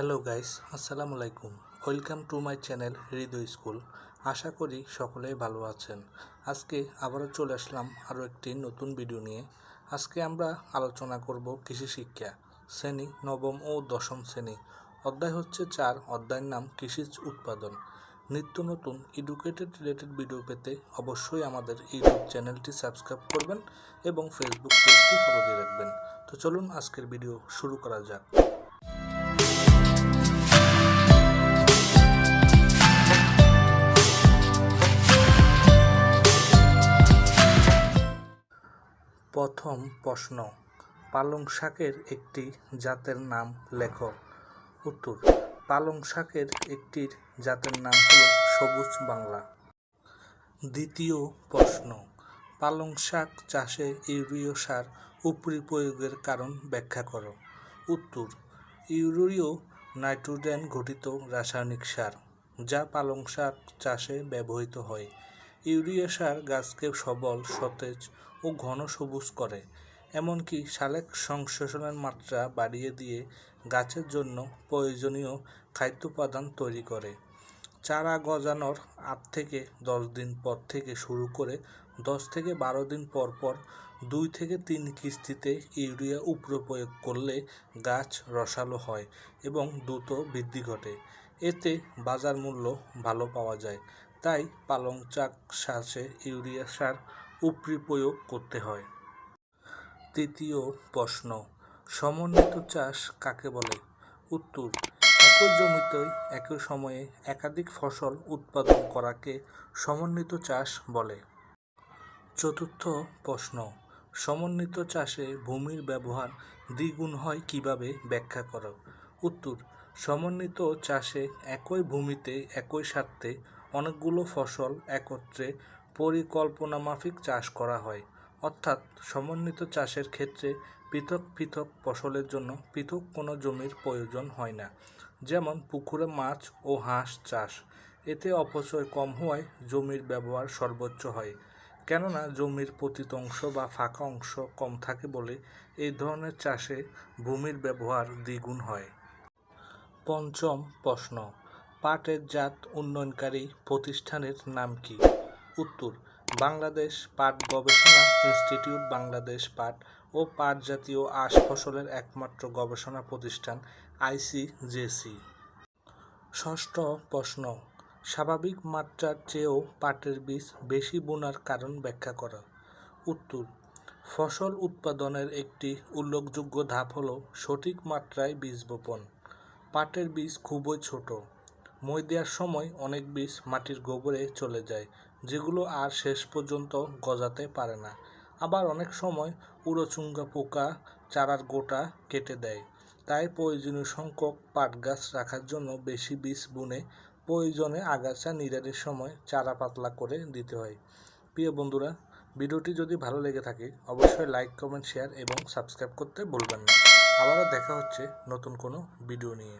Hello guys, আসসালামু আলাইকুম। Welcome to my channel Hridoy school. আশা করি সকলেই ভালো আছেন। আজকে আবারও চলে আসলাম আরও একটি নতুন ভিডিও নিয়ে। আজকে আমরা আলোচনা করব কৃষি শিক্ষা শ্রেণি নবম ও দশম শ্রেণি। অধ্যায় হচ্ছে চার, অধ্যায়ের নাম কৃষিজ উৎপাদন। নিত্য নতুন এডুকেটেড রিলেটেড ভিডিও পেতে অবশ্যই আমাদের ইউটিউব চ্যানেলটি সাবস্ক্রাইব করবেন এবং ফেসবুক পেজটি ফলো দিয়ে রাখবেন। তো চলুন আজকের ভিডিও শুরু করা যাক। প্রথম প্রশ্ন। পালং শাকের একটি জাতের নাম লেখ। উত্তর, পালং শাকের একটি জাতের নাম হল সবুজ বাংলা। দ্বিতীয় প্রশ্ন, পালং শাক চাষে ইউরিয় সার উপরি প্রয়োগের কারণ ব্যাখ্যা করো। উত্তর, ইউরিয় নাইট্রোজেন ঘটিত রাসায়নিক সার, যা পালং শাক চাষে ব্যবহৃত হয়। ইউরিয়া সার গাছকে সবল, সতেজ ও ঘন সবুজ করে, এমনকি সালেক সংশ্লেষণের মাত্রা বাড়িয়ে দিয়ে গাছের জন্য প্রয়োজনীয় খাদ্যোপাদান তৈরি করে। চারা গজানোর আট থেকে দশ দিন পর থেকে শুরু করে দশ থেকে বারো দিন পর পর দুই থেকে তিন কিস্তিতে ইউরিয়া উপর প্রয়োগ করলে গাছ রসালো হয় এবং দ্রুত বৃদ্ধি ঘটে। এতে বাজার মূল্য ভালো পাওয়া যায়। তাই পালং চাক চাষে ইউরিয়া সার উপরি প্রয়োগ করতে হয়। তৃতীয় প্রশ্ন, সমন্বিত চাষ কাকে বলে? উত্তর, একই জমিতে একই সময়ে একাধিক ফসল উৎপাদন করাকে সমন্বিত চাষ বলে। চতুর্থ প্রশ্ন, সমন্বিত চাষে ভূমির ব্যবহার দ্বিগুণ হয় কীভাবে ব্যাখ্যা করো? উত্তর, সমন্বিত চাষে একই ভূমিতে একই স্বার্থে অনেকগুলো ফসল একত্রে পরিকল্পনামাফিক চাষ করা হয়। অর্থাৎ সমন্বিত চাষের ক্ষেত্রে পৃথক পৃথক ফসলের জন্য পৃথক কোনো জমির প্রয়োজন হয় না। যেমন পুকুরে মাছ ও হাঁস চাষ। এতে অপচয় কম হওয়ায় জমির ব্যবহার সর্বোচ্চ হয়। কেননা জমির পতিত অংশ বা ফাঁকা অংশ কম থাকে বলে এই ধরনের চাষে ভূমির ব্যবহার দ্বিগুণ হয়। পঞ্চম প্রশ্ন। পাটের জাত উন্নয়নকারী প্রতিষ্ঠানের নাম কি? উত্তর, বাংলাদেশ পাট গবেষণা ইনস্টিটিউট, বাংলাদেশ পাট ও পাট জাতীয় আশ ফসলের একমাত্র গবেষণা প্রতিষ্ঠান আইসিজেসি। ষষ্ঠ প্রশ্ন, স্বাভাবিক মাত্রার চেয়েও পাটের বীজ বেশি বোনার কারণ ব্যাখ্যা করা। উত্তর, ফসল উৎপাদনের একটি উল্লেখযোগ্য ধাপ হল সঠিক মাত্রায় বীজ বপন। পাটের বীজ খুবই ছোট মই দেওয়ার সময় অনেক বীজ মাটির গোবরে চলে যায়, যেগুলো আর শেষ পর্যন্ত গজাতে পারে না। আবার অনেক সময় উড়োচুঙ্গা পোকা চারার গোটা কেটে দেয়। তাই প্রয়োজনীয় সংখ্যক পাট গাছ রাখার জন্য বেশি বীজ বুনে প্রয়োজনে আগাছা নিড়ানির সময় চারা পাতলা করে দিতে হয়। প্রিয় বন্ধুরা, ভিডিওটি যদি ভালো লেগে থাকে, অবশ্যই লাইক, কমেন্ট, শেয়ার এবং সাবস্ক্রাইব করতে ভুলবেন না। আবারও দেখা হচ্ছে নতুন কোনো ভিডিও নিয়ে।